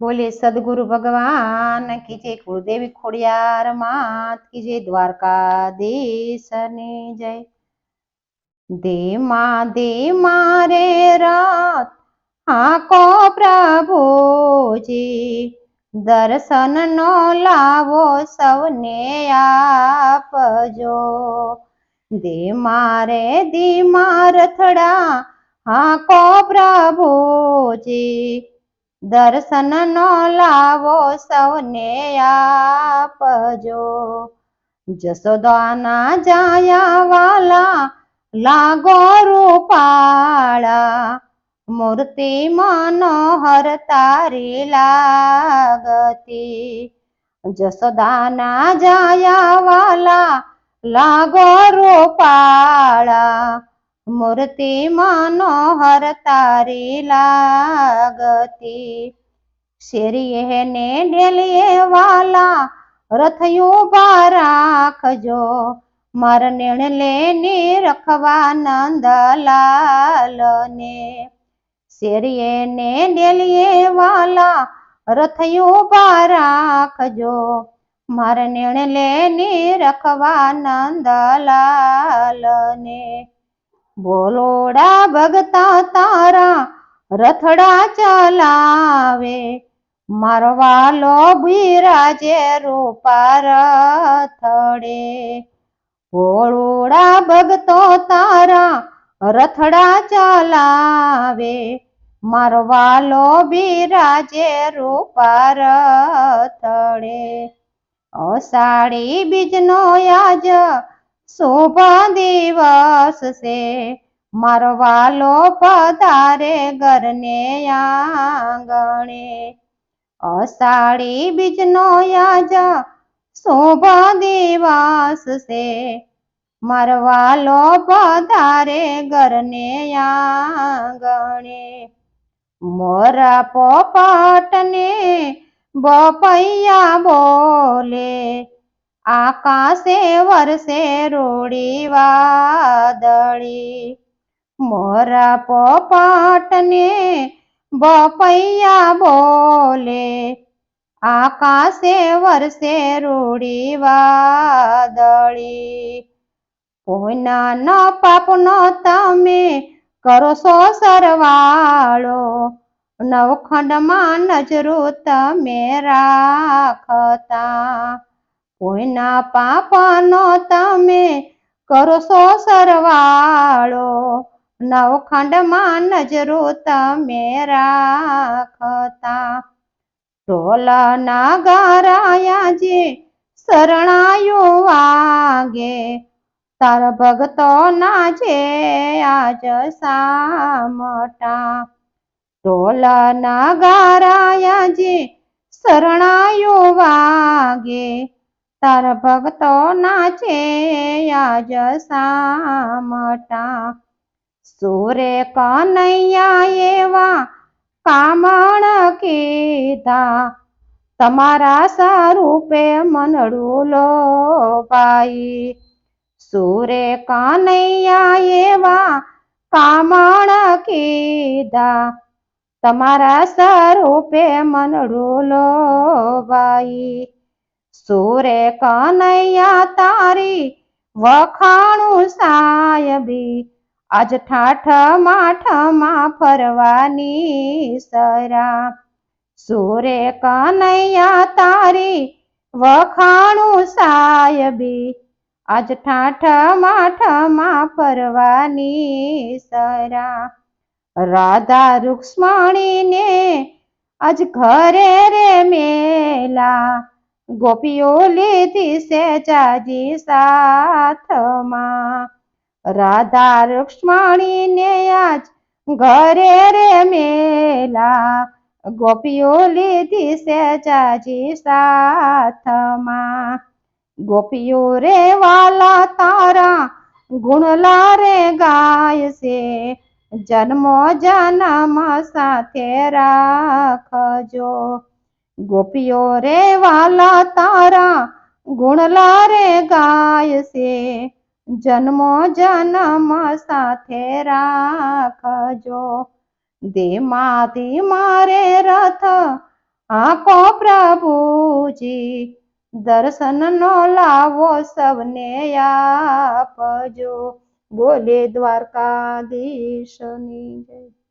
બોલે, સદગુરુ ભગવાન કી જય કુળદેવી ખોડિયાર માત, કી જય દ્વારકાધીશની જય. ધીમા દે મારે રાત, આકો પ્રભુજી દર્શન નો લાવો સૌને આપજો. ધીમા રે ધીમા રથડા, આકો પ્રભુજી દર્શન નો લાવો સૌને આપજો. જસોદાના જાયા વાલા લાગો રૂપાળા મૂર્તિ મનોહર તારી લાગતી. જસોદાના જાયા વાલા લાગો રૂપાળા મૂર્તિ મનોહર તારી લાગતી. શેરીએ ને ડેલીએ વાલા રથયું બા રાખજો. માર નેણ લેને રખવા નંદલાલ ને શેરીએ ને ડેલીએ વાલા રથયું બા રાખજો. માર નેણ લેને રખવા નંદલાલ ને બોલોડા ભગતા તારા, રથડા ચલાવે. મારવાલો બિરાજે રૂપા રથડે ભોળોડા ભગતો તારા, રથડા ચલાવે. મારવાલો બિરાજે રૂપા રથડે અષાઢી બીજનો યાજ શોભા દિવસ છે. મારો વાલો પધારે ઘરને આંગણે. અષાઢી બીજનો યાજ શોભા દિવસ છે. મારો વાલો પધારે ઘરને આંગણે. મોરા પોપટને બપૈયા બોલે. આકાશે વરસે રોડી વાદળી. મોરા પોપટને બપૈયા બોલે. આકાશે વરસે રૂડી વાદળી. કોઈના ન પાપનો તમે કરો સો સરવાળો. નવખંડમાં નજરો તમે રાખતા. કોઈના પાપનો તમે કરશો સરવાળો. નવખંડમાં નજરો તમે રાખતા. ઢોલના ગારાયા જે શરણાયો વાગે, તાર ભગતો ના છે આજ સામટા. ઢોલના ગારાયા જે શરણાયો વાગે તાર ભક્તો નાચે આજ સામટા. સુરે કનૈયા એવા કામણ કીધા, તમારા સ્વરૂપે મનડું લો ભાઈ. સુરે કનૈયા એવા કામણ કીધા, તમારા સ્વરૂપે મનડું લો ભાઈ. સુરે કનૈયા તારી વખાણું સાયબી. આજ ઠાઠ માઠમાં ફરવાની સરા. સુરે કનૈયા તારી વખાણું સાયબી. આજ ઠાઠ માઠમાં ફરવાની સરા. રાધા રૂક્ષ્મણીને આજ ઘરે રે મેલા. ગોપીઓ લીધી સેજાજી સાથમાં. રાધા રૂક્ષ્મણીને આજ ઘરે રે મેલા ગોપીઓ લીધી સેજાજી સાથમાં. ગોપીઓ રે વાલા તારા ગુણલા રે ગાય છે જન્મો જન્મ સાથે રાખજો. ગોપીઓ રે વાલા તારા ગુણલા રે ગાય છે જન્મો જન્મ સાથે રાખજો. ધીમા ધીમા રે રથ, આખો પ્રભુજી, દર્શનનો લાવો સૌને આપજો. બોલે દ્વારકાધીશની જય.